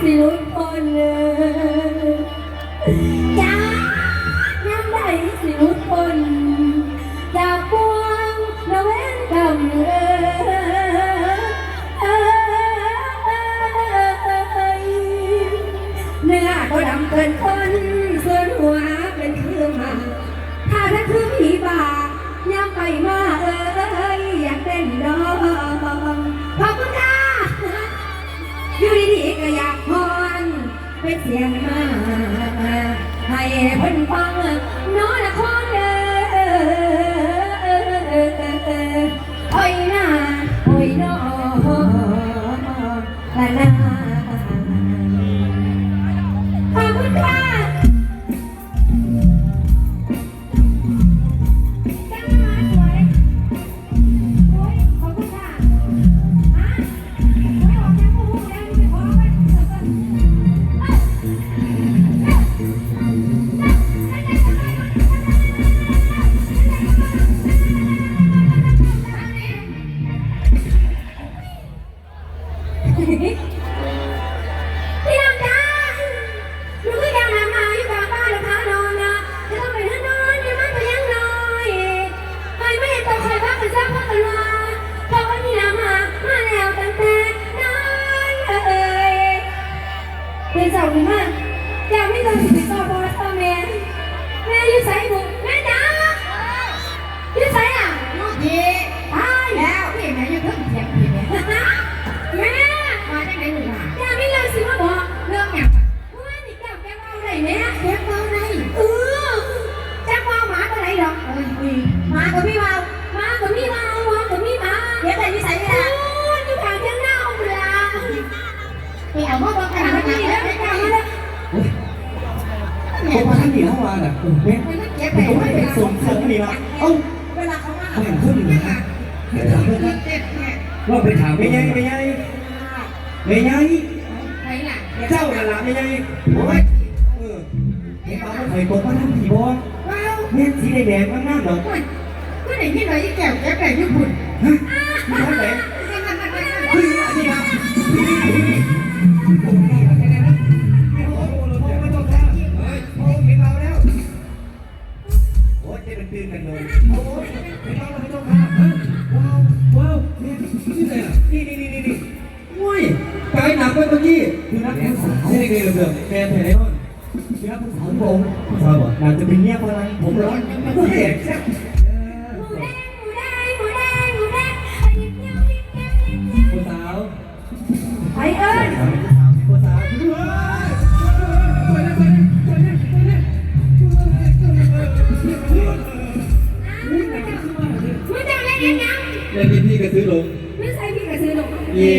比如。thế thì nghe được được nghe thể đấy hơn chứ không thắng bộ sao vậy là từ bình nghe qua anh ผมร้อนไม่เห็นจ้ะ cô giáo Thầy ơi cô giáo Đây bên พี่กระซื้อลง นี่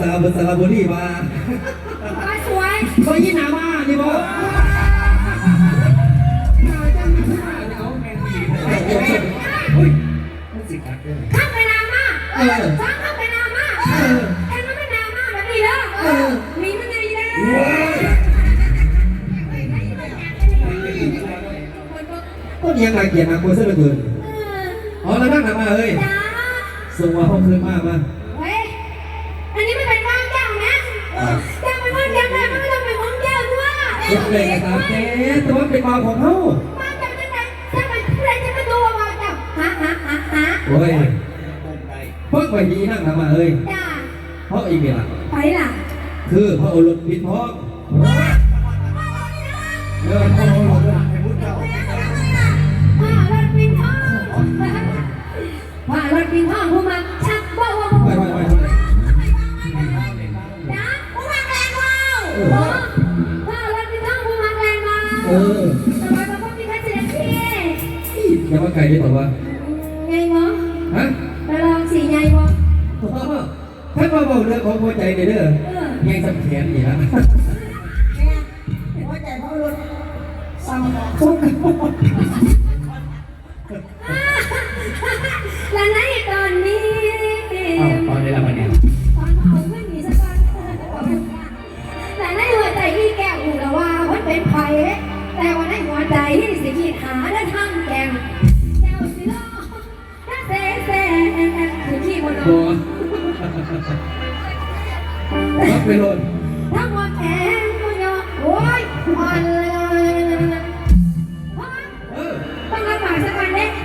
สาวบุษราบุรีมามาสวยเพรยิ่งหนามานี่บ่ข้าไปนามาข้าไปนามาเอ็มมันเป็นนามาแบบนี้เหรอมีมันไงเด้อต้นยังไงเกียรติมาคนเสื้อเหลือ๋อแล้วนั่งทำมาเลยส่งมาห้องคืนมากมา มัเป็นบาของเขามาจากไหนถ้ามันใครจะมาดูว่าจะหาหาหาหาโอ้ยเพิ่งไปยีนั่งทำมาเอ้ยเพราะอีกเวลาไปล่ะ คือพระโอรสพิทอง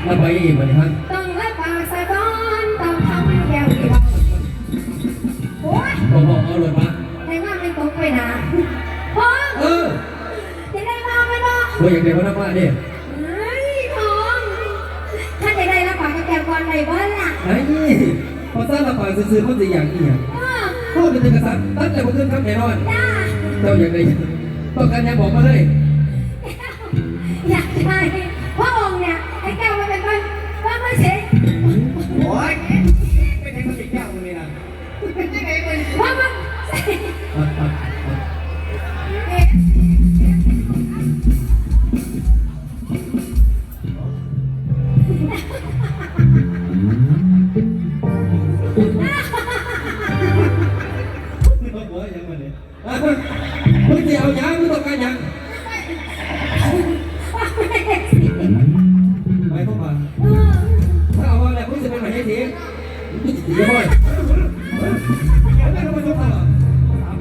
แล้วไปอีกวันนี้ฮะต้องรับปากสักวันต้องทำแก้วเดียวโอ้ยบอกบอกเอาโลดมาให้ว่ามันตกไปนะพ่อเออจะได้มาไหมเนาะตัวอย่างเดียวว่าน้ำมาเนี่ยเฮ้ยน้องถ้าจะได้รับปากกับแกก่อนไหนบ้างล่ะไอ้พอสร้างระปางซื้อๆเขาจะอย่างนี้เออข้อเป็นเอกสารตั้งแต่เมื่อคืนครับแน่นอนจ้าเจ้าอย่างไรต้องการยังบอกมาเลยอยากได้ หัวยังมาเนี่ยมึงจะเอายังมึงต้องการยังานไม่เสร็จสิไม่เข้ามาเออถ้าเอาอะไรมึงจะเป็นมาให้ทีเดี๋ยวพ่อยไม่ต้องมาชกตลอด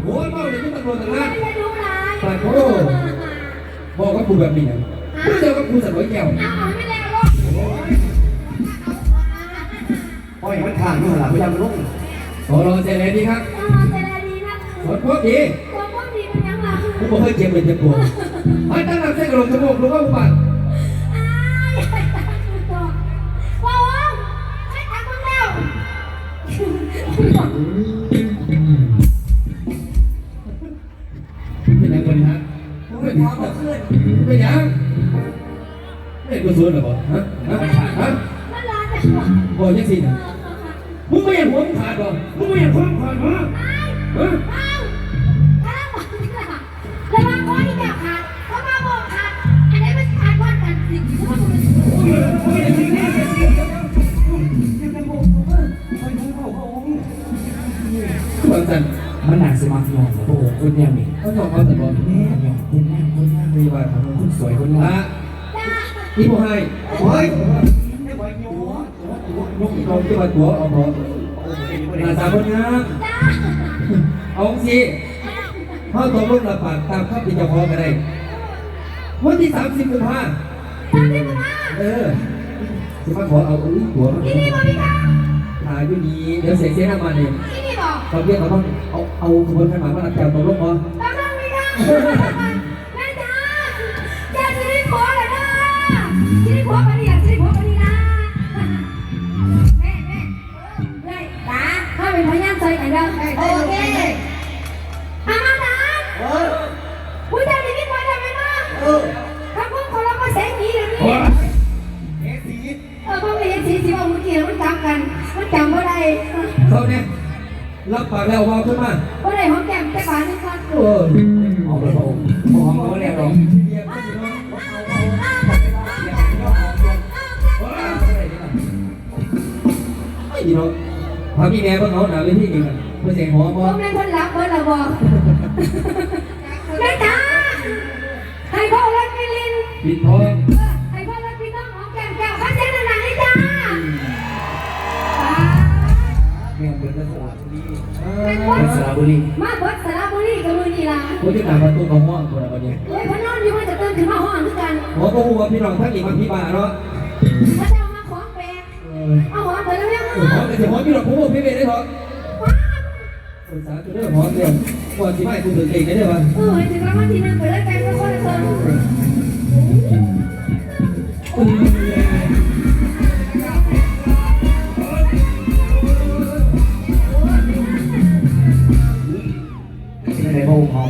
โอ้ยเมาเลยมึงตำรวจต่างหากไม่รู้ร้ายแต่โอ้บอกกับกูแบบนี้นะมึงเจอกับกูสัตว์ร้อยแก้วเอาเอาไม่แล้วโอ้ยมันขาดอยู่หลังพยายามลงขอรอเจริญดีครับ นะขอโทษดีตัวพวกนี้เป็นยังไงกูบอกให้เจ็บเลยเจ็บปวดไอ้ตั้งหลักเส้นกระโหลกจมูกรู้ว่าอุบัติอ้ายตัวว้าวใช้ทางมึงแล้วเป็นยังไงฮะเป็นพอเมื่อคืนเป็นยังไม่กูสวนหรอบ่ฮะฮะฮะมันร้อนแต่หัวบอกยังสิมึงไม่อยากหัวมึงขาดบ่มึงไม่อยากหัวมึงขาดบ่ฮะอ้าว สันมันหนักสมาธิของโอ้โหคนเนี่ยนี่เขาต้องเอาแต่บ่แม่เนี่ยคนแม่คนแม่มีว่าทำคนสวยคนงาละมจ้าที่ผู้ให้โอ้ยลูกเราที่ว่าตัวเอาบ่หน้าตาคนงามจ้าเอาสิเขาตกลงรับปากตามคำที่เจ้าของกันได้วันที่30กุมภาตามที่มึงมาเออสิมาขอเอาอุ้ยหัวมันที่นี่มาพี่ค่ะหาอยู่ดีเดี๋ยวเสียเสียน้ำมันเนี่ยที่นี่บอก ตอนเรียกเขาต้องเอาเอาขบวนขันหมากมารับแก้วตกลงบ่ตามต้องพี่ค่ะแม่จ้าจ้าที่นี่ขอเลยนะที่นี่ขอปฏิญาณที่นี่ขอปฏิญาณแม่แม่เลยตาถ้าเป็นพยานใจกันเด้อโอเค ปากแล้วว่าขึ้นมาว่าได้หอมแก้มแต่บานนี่ก่อนโอ้ยเอาไปเอามองเขาเนี่ยเราเรียกเขาสิเนาะไอ้พี่น้องพาพี่แม่เพิ่งเขาหนาเวทีนี่กันเพื่อเสียงหัวผบ่มเป็นคนรับเบอร์ละบอก เป็นคเป็นนสระบุรีมาเบิดสระบุรีกับมือนี่ล่ะคนที่ตามประตูของห้องคนละวันนี้เฮ้ยพนอนอยู่มันจะตื่นขึ้นมาห้องด้วยกันหัวก็หัวพี่น้องทั้งอีกมันพี่บาเนาะพระเจ้ามาขอแปลเออเอาหัวเปิดแล้วยังหัวกระจะหอมพี่หรอกผมบอกพี่เบย์ได้หรอกสงสารตัวเรื่องหอมเดียวก่อนที่ไม่คุณถึงเองได้ไหมเออถึงรางวัลที่หนึ่งไปเลยกันทุกคนเลยจั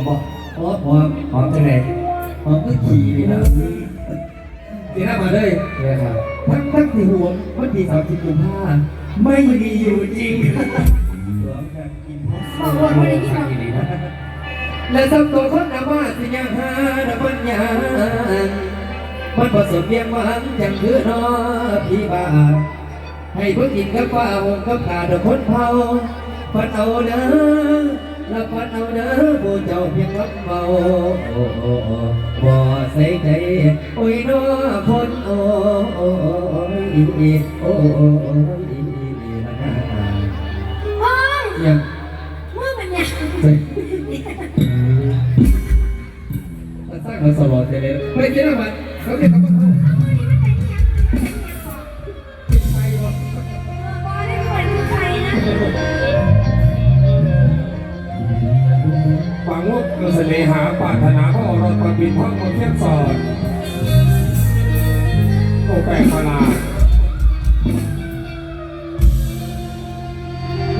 บ่หอมหอมหอมจังไหนหอมก็ขี่นี่นะเดี๋ยวมาเลยเนี่ยครับทั้งทั้งที่หัววันที่สามสิบกุมภาไม่มีอยู่จริงบอกว่าไม่ได้ยินหรอกและสำตัวคนนมาสิยังหาดมันยังมันผสมเพียงหวานจังคือน้อพี่บาให้เพิ่งกินกับฟ้าหงกับขาดคนเผาพันเอาเด้อแล้วพันเอาเด้อผู้เจ้าเพียงรับเมาโอ้โอ้โอ้บ่ใส่ใจโอ้ยน้อคนโอ้โอ้โอ้อีอีโอ้โอ้โอ้อีอีนะโอ้ยยังมึงมันเนี่ยเฮ้ยมันสร้างมาสลอดเลยไม่คิดว่ามันเขาเรียกเขาว่า ฝังว่าเสน่หาปรารถนาพระโอรสประบินพระมนเทียนสอนโอแปลกประหลาด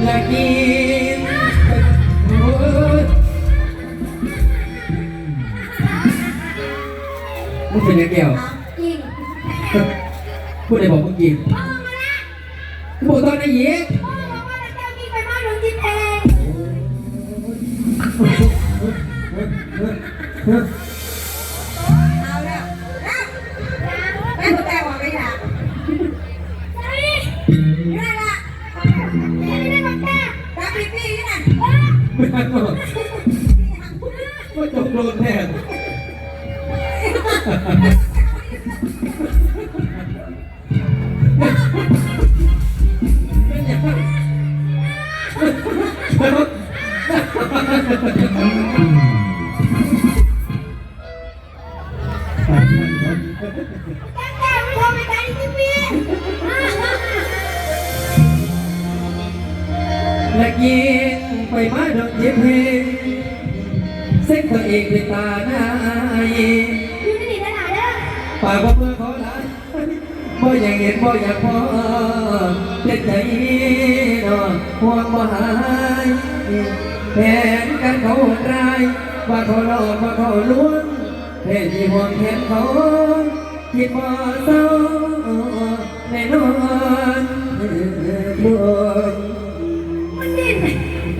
และกินโอ้ยมึงเป็นยังเดียวจริงพูดได้บอกมึงกินพ่อมาละกูบอกตอนไหนเย็ก เอาแล้วแม่ตัวแต่ว่าไม่อยากใช่ได้ละไม่ได้บอกแกตาปีปีนี่น่ะไม่ทันหรอกว่จบโดนแน่ มาดอกเย็บเพลงเส้นตัวเองเป็นตาหน้าอยู่ที่นี่ได้ไหนเด้อปากว่เมื่อขอลาบ่อยากเห็นบ่อยากพอเจ็บใจนอนห่วงบ่หายแผนกันเขาหดร้ายว่าเขาหลอกว่าเขาลวงเพศที่ห่วงแขนเขาคิดบ่เศร้าแน่นอนบ่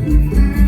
Thank you.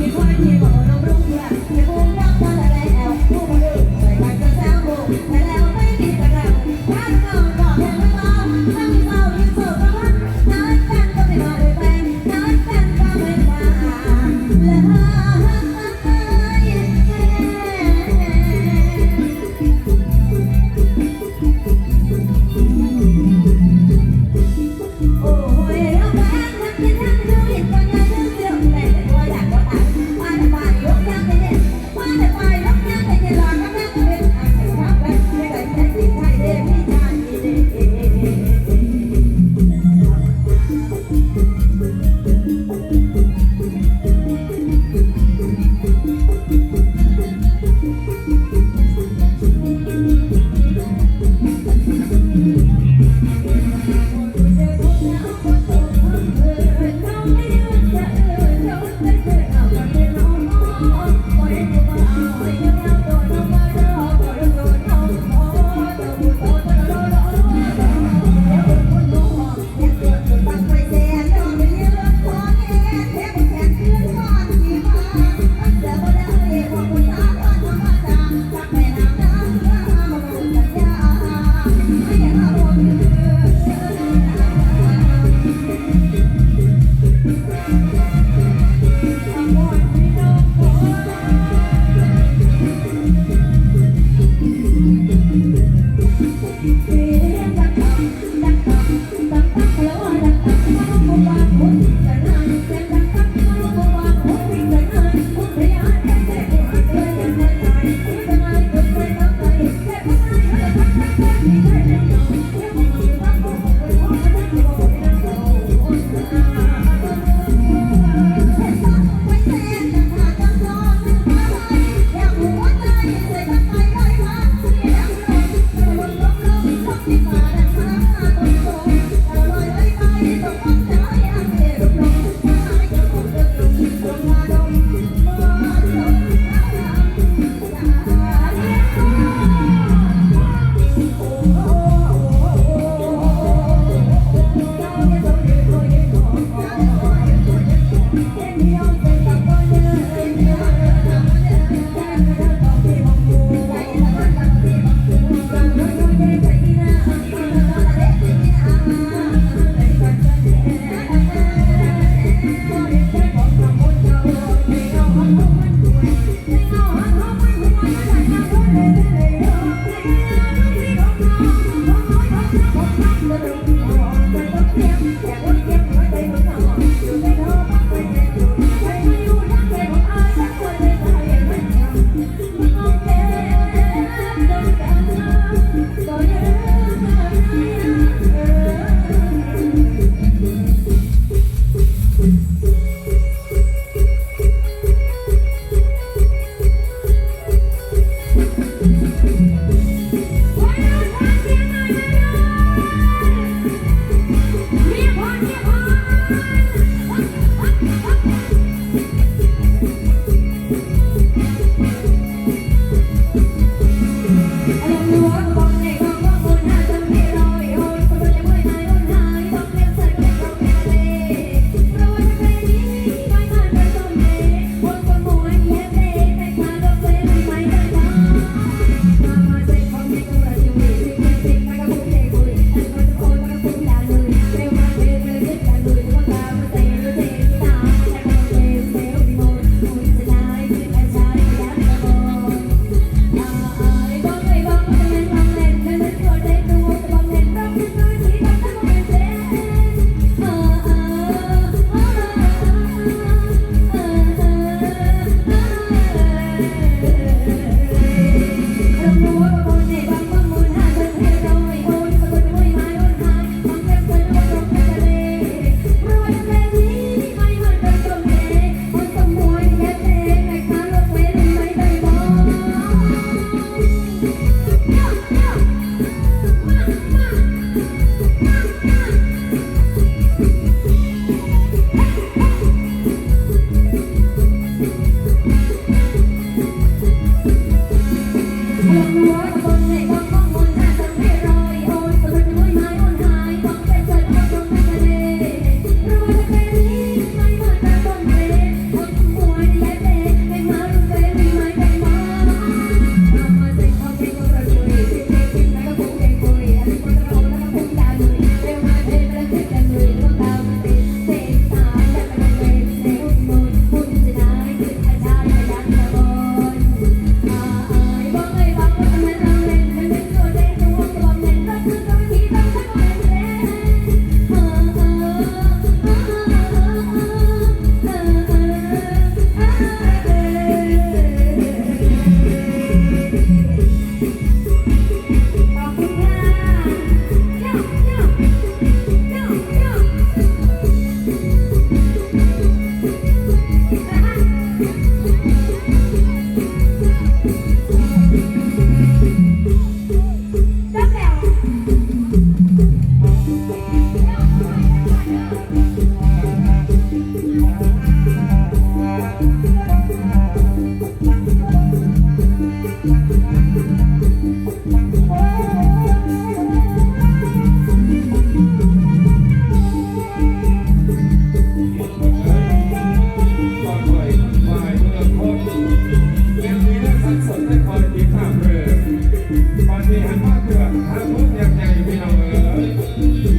มีคนที่บ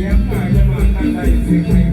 ส